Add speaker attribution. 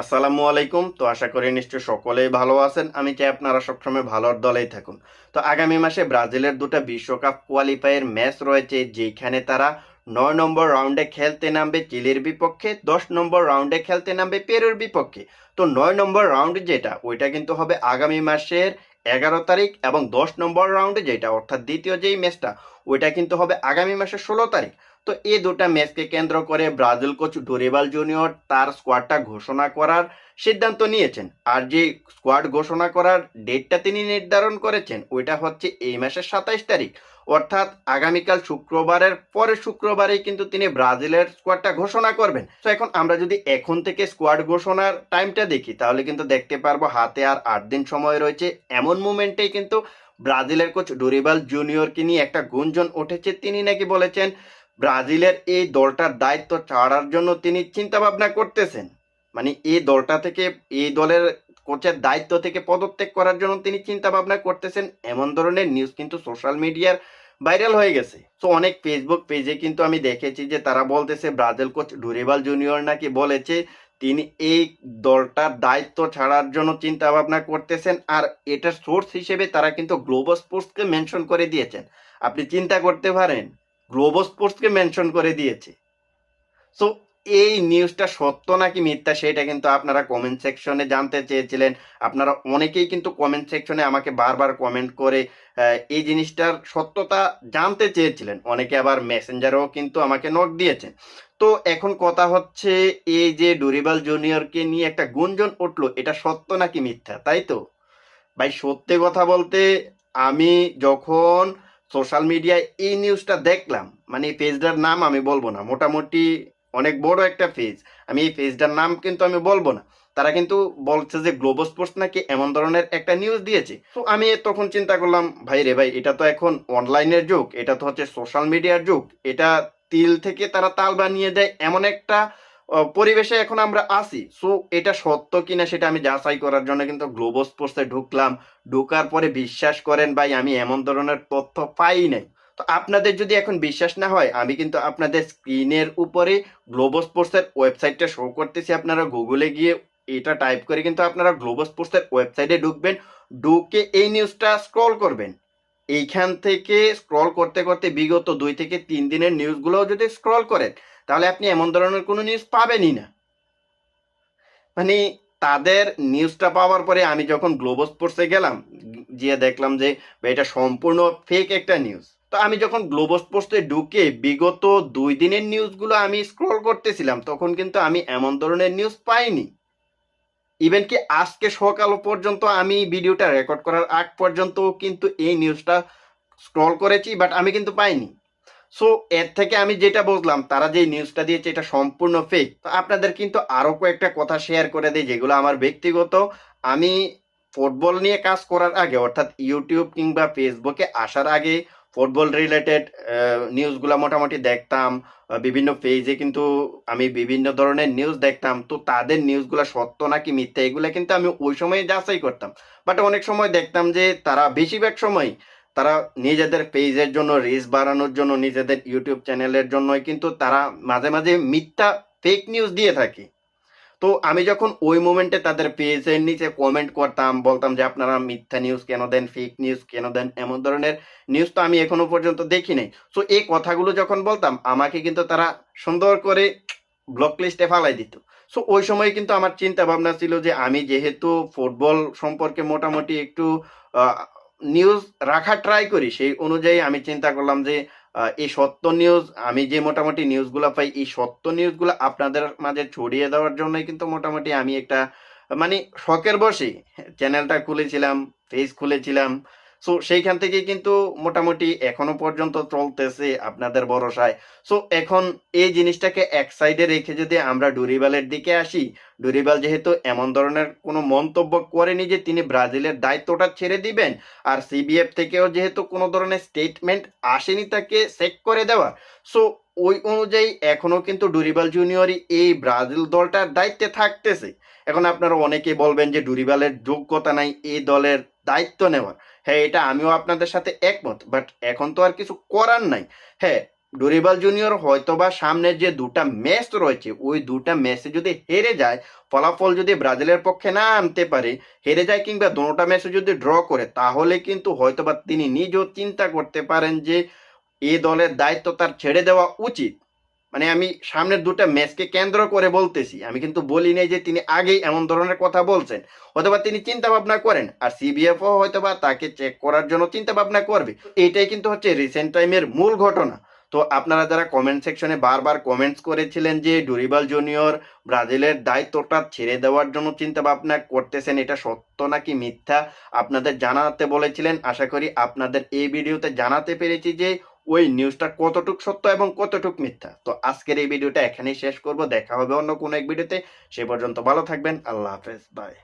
Speaker 1: আসসালামু আলাইকুম। তো আশা করি নিশ্চয় সকলেই ভালো আছেন। আমি চাই আপনারা সবসময় ভালোর দলেই থাকুন। তো আগামী মাসে ব্রাজিলের দুটো বিশ্বকাপ কোয়ালিফায়ার ম্যাচ রয়েছে, যেখানে তারা নয় নম্বর রাউন্ডে খেলতে নামবে চিলির বিপক্ষে, দশ নম্বর রাউন্ডে খেলতে নামবে পেরুর বিপক্ষে। তো নয় নম্বর রাউন্ড যেটা, ওইটা কিন্তু হবে আগামী মাসের এগারো তারিখ এবং দশ নম্বর রাউন্ডে যেটা, অর্থাৎ দ্বিতীয় যেই ম্যাচটা ওইটা কিন্তু হবে আগামী মাসের ষোলো তারিখ। তো এই দুটা ম্যাচকে কেন্দ্র করে ব্রাজিল কোচ ডোরেবাল জুনিয়র তার স্কোয়াডটা ঘোষণা করার সিদ্ধান্ত নিয়েছেন। আর যে স্কোয়াড ঘোষণা করার ডেটটা তিনি নির্ধারণ করেছেন, ওইটা হচ্ছে এই মাসের সাতাইশ তারিখ। অর্থাৎ আগামীকাল শুক্রবারের পরে শুক্রবারেই কিন্তু তিনি ব্রাজিলের স্কোয়াডটা ঘোষণা করবেন। তো এখন আমরা যদি এখন থেকে স্কোয়াড ঘোষণার টাইমটা দেখি, তাহলে কিন্তু দেখতে পারব হাতে আর আট দিন সময় রয়েছে। এমন মুমেন্টেই কিন্তু ব্রাজিলের কোচ ডোরিবাল জুনিয়রকে নিয়ে একটা গুঞ্জন উঠেছে। তিনি নাকি বলেছেন ব্রাজিলের এই দলটার দায়িত্ব ছাড়ার জন্য তিনি চিন্তা ভাবনা করতেছেন। মানে এই দলটা থেকে, এই দলের কোচের দায়িত্ব থেকে পদত্যাগ করার জন্য তিনি চিন্তা ভাবনা করতেছেন। এমন ধরনের নিউজ কিন্তু সোশ্যাল মিডিয়ার ভাইরাল হয়ে গেছে। তো অনেক ফেসবুক পেজে কিন্তু আমি দেখেছি যে তারা বলতেছে, ব্রাজিল কোচ ডুরেবাল জুনিয়র নাকি? বলেছে, তিনি এই দলটার দায়িত্ব ছাড়ার জন্য চিন্তা ভাবনা করতেছেন। আর এটার সোর্স হিসেবে তারা কিন্তু গ্লোবাল স্পোর্টসকে মেনশন করে দিয়েছেন। আপনি চিন্তা করতে পারেন গ্লোবাল স্পোর্টসকে মেনশন করে দিয়েছে। সো এই নিউজটা সত্য নাকি মিথ্যা সেটা কিন্তু আপনারা কমেন্ট সেকশনে জানতে চেয়েছিলেন। আপনারা অনেকেই কিন্তু কমেন্ট সেকশনে আমাকে বারবার কমেন্ট করে এই জিনিসটার সত্যতা জানতে চেয়েছিলেন। অনেকে আবার মেসেঞ্জারেও কিন্তু আমাকে নক দিয়েছেন। তো এখন কথা হচ্ছে, এই যে ডুরিবাল জুনিয়রকে নিয়ে একটা গুঞ্জন উঠল, এটা সত্য নাকি মিথ্যা? তাই তো? ভাই, সত্যি কথা বলতে আমি যখন সোশ্যাল মিডিয়ায় এই নিউজটা দেখলাম। মানে এই পেজটার নাম আমি বলব না। মোটামুটি অনেক বড় একটা পেজ আমি এই পেজটার নাম কিন্তু আমি বলব না। তারা কিন্তু বলছে যে গ্লোবাল স্পোর্টস নাকি এমন ধরনের একটা নিউজ দিয়েছে। তো আমি তখন চিন্তা করলাম, ভাই রে ভাই, এটা তো এখন অনলাইনের যুগ। এটা তো হচ্ছে সোশ্যাল মিডিয়ার যুগ। এটা তিল থেকে তারা তাল বানিয়ে দেয় এমন একটা পরিবেশে এখন আমরা আসি সো এটা সত্য কিনা সেটা আমি যাচাই করার জন্য কিন্তু গ্লোবাল স্পোর্টসে ঢুকলাম। ঢোকার পরে বিশ্বাস করেন, ভাই, আমি এমন ধরনের তথ্য পাই নাই। তো আপনাদের যদি এখন বিশ্বাস না হয়, আমি কিন্তু আপনাদের স্ক্রিনের উপরে গ্লোবাল স্পোর্টসের ওয়েবসাইটটা শো করতেছি। আপনারা গুগলে গিয়ে এটা টাইপ করে কিন্তু আপনারা গ্লোবাল স্পোর্টসের ওয়েবসাইটে ঢুকবেন। ঢুকে এই নিউজটা স্ক্রল করবেন। এইখান থেকে স্ক্রল করতে করতে বিগত দুই থেকে তিন দিনের নিউজগুলোও যদি স্ক্রল করেন তাহলে আপনি এমন ধরনের কোনো নিউজ পাবেনই না। মানে তাদের নিউজটা পাওয়ার পরে আমি যখন গ্লোবাল স্পোর্টসে গেলাম, গিয়ে দেখলাম যে এটা সম্পূর্ণ ফেক একটা নিউজ তো আমি যখন গ্লোবাল স্পোর্টসে ঢুকে বিগত দুই দিনের নিউজগুলো আমি স্ক্রল করতেছিলাম, তখন কিন্তু আমি এমন ধরনের নিউজ পাইনি। ইভেন কি আজকে সকাল পর্যন্ত আমি ভিডিওটা রেকর্ড করার আগ পর্যন্ত কিন্তু এই নিউজটা স্ক্রল করেছি বাট আমি কিন্তু পাইনি। সো এর থেকে আমি যেটা বুঝলাম, তারা যে নিউজটা দিয়েছে, এটা সম্পূর্ণ ফেক তো আপনাদের কিন্তু আরও কয়েকটা কথা শেয়ার করে দিই, যেগুলো আমার ব্যক্তিগত। আমি ফুটবল নিয়ে কাজ করার আগে, অর্থাৎ ইউটিউব কিংবা ফেসবুকে আসার আগে ফুটবল রিলেটেড নিউজগুলো মোটামুটি দেখতাম। বিভিন্ন পেজে কিন্তু আমি বিভিন্ন ধরনের নিউজ দেখতাম। তো তাদের নিউজগুলো সত্য নাকি মিথ্যা, এগুলো কিন্তু আমি ওই সময় যাচাই করতাম। বাট অনেক সময় দেখতাম যে তারা বেশিরভাগ সময় তারা নিজেদের পেজের জন্য রিচ বাড়ানোর জন্য, নিজেদের ইউটিউব চ্যানেলের জন্যই কিন্তু তারা মাঝে মাঝে মিথ্যা ফেক নিউজ দিয়ে থাকে। তো আমি যখন ওই মোমেন্টে তাদের পেজের নিচে কমেন্ট করতাম, বলতাম যে আপনারা মিথ্যা নিউজ কেন দেন ফেক নিউজ কেন দেন, এমন ধরনের নিউজ তো আমি এখনও পর্যন্ত দেখি নাই। সো এই কথাগুলো যখন বলতাম, আমাকে কিন্তু তারা সুন্দর করে ব্লক লিস্টে ফালাই দিত। সো ওই সময় কিন্তু আমার চিন্তা ভাবনা ছিল যে আমি যেহেতু ফুটবল সম্পর্কে মোটামুটি একটু নিউজ রাখা ট্রাই করি, সেই অনুযায়ী আমি চিন্তা করলাম যে এই সত্য নিউজ আমি যে মোটামুটি নিউজগুলো পাই, এই সত্য নিউজগুলো আপনাদের মাঝে ছড়িয়ে দেওয়ার জন্যই কিন্তু মোটামুটি আমি একটা মানে শখের বসে চ্যানেলটা খুলেছিলাম পেজ খুলেছিলাম। সো সেইখান থেকে কিন্তু মোটামুটি এখনও পর্যন্ত চলতেছে আপনাদের ভরসায়। সো এখন এই জিনিসটাকে এক সাইডে রেখে যদি আমরা ডুরিবালের দিকে আসি, ডুরিবাল যেহেতু এমন ধরনের কোনো মন্তব্য করেনি যে তিনি ব্রাজিলের দায়িত্বটা ছেড়ে দিবেন, আর সিবিএফ থেকেও যেহেতু কোনো ধরনের স্টেটমেন্ট আসেনি তাকে চেক করে দেওয়া সো ওই অনুযায়ী এখনও কিন্তু ডুরিবাল জুনিয়রই এই ব্রাজিল দলটার দায়িত্বে থাকতেছে। এখন আপনারা অনেকেই বলবেন যে ডুরিবালের যোগ্যতা নাই এই দলের দায়িত্ব নেওয়ার। হ্যাঁ এটা আমিও আপনাদের সাথে একমত বাট এখন তো আর কিছু করার নাই। হ্যাঁ ডুরিবাল জুনিয়র হয়তোবা সামনে যে দুটা ম্যাচ রয়েছে, ওই দুটা ম্যাচে যদি হেরে যায়, ফলাফল যদি ব্রাজিলের পক্ষে না আনতে পারে, হেরে যায় কিংবা দুটা ম্যাচে যদি ড্র করে, তাহলে কিন্তু হয়তোবা তিনি নিজেও চিন্তা করতে পারেন যে এই দলের দায়িত্ব তার ছেড়ে দেওয়া উচিত। মানে আমি সামনের দুটা ম্যাচকে কেন্দ্র করে বলতেছি, আমি কিন্তু বলি নাই যে তিনি আগেই এমন ধরনের কথা বলছেন, অথবা তিনি চিন্তা ভাবনা করেন, আর সিবিএফও হয়তোবা তাকে চেক করার জন্য চিন্তা ভাবনা করবে এইটাই কিন্তু হচ্ছে রিসেন্ট টাইমের মূল ঘটনা। তো আপনারা যারা কমেন্ট সেকশনে বারবার কমেন্টস করেছিলেন যে ডুরিবাল জুনিয়র ব্রাজিলের দায়িত্বটা ছেড়ে দেওয়ার জন্য চিন্তা ভাবনা করতেছেন, এটা সত্য নাকি মিথ্যা, আপনাদের জানাতে বলেছিলেন। আশা করি আপনাদের এই ভিডিওতে জানাতে পেরেছি যে ওই নিউজটা কতটুক সত্য এবং কতটুক মিথ্যা? তো আজকের এই ভিডিওটা এখানেই শেষ করব। দেখা হবে অন্য কোনো এক ভিডিওতে। সে পর্যন্ত ভালো থাকবেন। আল্লাহ হাফেজ। বাই